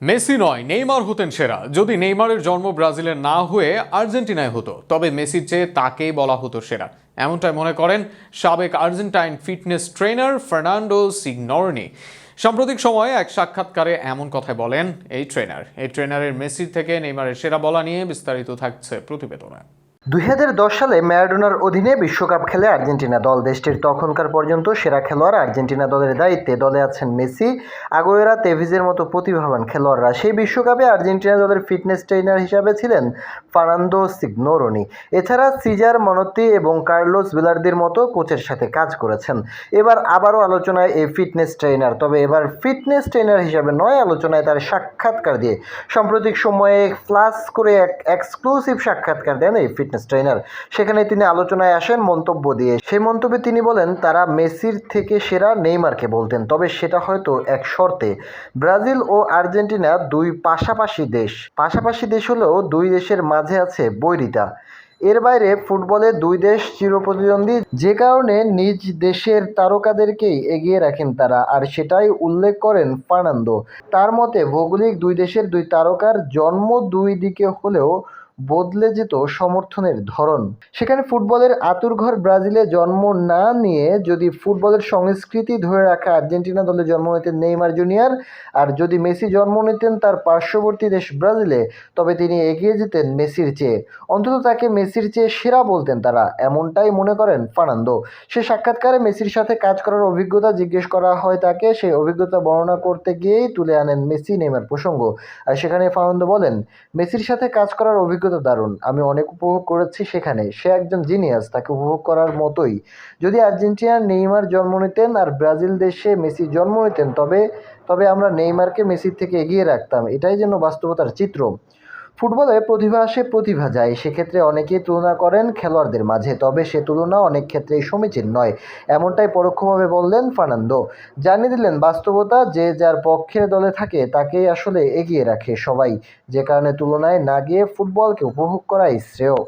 Messi নয়, Neymar হতেন সেরা। যদি নেইমারের জন্ম ব্রাজিলে না হয়ে আর্জেন্টিনায় হতো, তবে মেসির চেয়ে তাকেই বলা হতো সেরা। এমনটাই মনে করেন সাবেক Argentine fitness trainer Fernando Signorini. সাম্প্রতিক সময়ে এক সাক্ষাৎকারে এমন কথাই বলেন এই ট্রেনার। এই ট্রেনারের মেসির থেকে নেইমারের সেরা বলা নিয়ে বিস্তারিত থাকছে প্রতিবেদনে। দুই হাজার দশ সালে ম্যারাডোনার অধীনে বিশ্বকাপ খেলে আর্জেন্টিনা দল দেশটির তখনকার পর্যন্ত সেরা খেলোয়াড় আর্জেন্টিনা দলের দায়িত্বে দলে আছেন মেসি, আগোয়েরা, তেভিজের মতো প্রতিভাবান খেলোয়াড়রা। সেই বিশ্বকাপে আর্জেন্টিনা দলের ফিটনেস ট্রেনার হিসাবে ছিলেন ফার্নান্দো সিগনোরনি। এছাড়া সিজার মনত্তি এবং কার্লোস বিলার্দির মতো কোচের সাথে কাজ করেছেন। এবার আবারও আলোচনায় এই ফিটনেস ট্রেনার তবে এবার ফিটনেস ট্রেনার হিসাবে নয়, আলোচনায় তার সাক্ষাৎকার দিয়ে। সাম্প্রতিক সময়ে ফ্লাস করে এক এক্সক্লুসিভ সাক্ষাৎকার দেন এই ফিটনেস ট্রেনার। সেখানে তিনি আলোচনায় আসেন, মন্তব্য দিয়ে। সেই মন্তব্যে তিনি বলেন, তারা মেসির থেকে সেরা নেইমারকে বলতেন, তবে সেটা হয়তো এক শর্তে। ব্রাজিল ও আর্জেন্টিনা দুই পাশাপাশি দেশ। পাশাপাশি দেশ হলেও দুই দেশের মাঝে আছে বৈরিতা। এর বাইরে ফুটবলে দুই দেশ চিরপ্রতিদ্বন্দ্বী, যে কারণে নিজ দেশের তারকাদেরকেই এগিয়ে রাখেন তারা। আর সেটাই উল্লেখ করেন ফার্নান্দো। তার মতে, ভৌগোলিক দুই দেশের দুই তারকার জন্ম দুই দিকে হলেও বদলে যেত সমর্থনের ধরন। সেখানে ফুটবলের আতুরঘর ব্রাজিলে জন্ম না নিয়ে যদি ফুটবলের সংস্কৃতি ধরে রাখা আর্জেন্টিনা দলে জন্ম নিতেন নেইমার জুনিয়র, আর যদি মেসি জন্ম নিতেন তার পার্শ্ববর্তী দেশ ব্রাজিলে, তবে তিনি এগিয়ে যেতেন মেসির চেয়ে। অন্তত তাকে মেসির চেয়ে সেরা বলতেন তারা, এমনটাই মনে করেন ফার্নান্দো। সে সাক্ষাৎকারে মেসির সাথে কাজ করার অভিজ্ঞতা জিজ্ঞেস করা হয় তাকে, সেই অভিজ্ঞতা বর্ণনা করতে গিয়েই তুলে আনেন মেসি নেইমার প্রসঙ্গ। আর সেখানে ফার্নান্দো বলেন, মেসির সাথে কাজ করার অভিজ্ঞতা দারুণ। আমি অনেক উপভোগ করেছি সেখানে। সে একজন জিনিয়াস তাকে উপভোগ করার মতোই। যদি আর্জেন্টিনার নেইমার জন্ম নিতেন আর ব্রাজিল দেশে মেসি জন্ম নিতেন, তবে তবে আমরা নেইমারকে মেসির থেকে এগিয়ে রাখতাম। এটাই যেন বাস্তবতার চিত্র। ফুটবলে প্রতিভা আসে প্রতিভা যায়, সেক্ষেত্রে অনেকেই তুলনা করেন খেলোয়াড়দের মাঝে, তবে সে তুলনা অনেক ক্ষেত্রেই সমীচীন নয়, এমনটাই পরোক্ষভাবে বললেন ফার্নান্দো। জানিয়ে দিলেন, বাস্তবতা যে যার পক্ষের দলে থাকে, তাকেই আসলে এগিয়ে রাখে সবাই, যে কারণে তুলনায় না গিয়ে ফুটবলকে উপভোগ করাই শ্রেয়।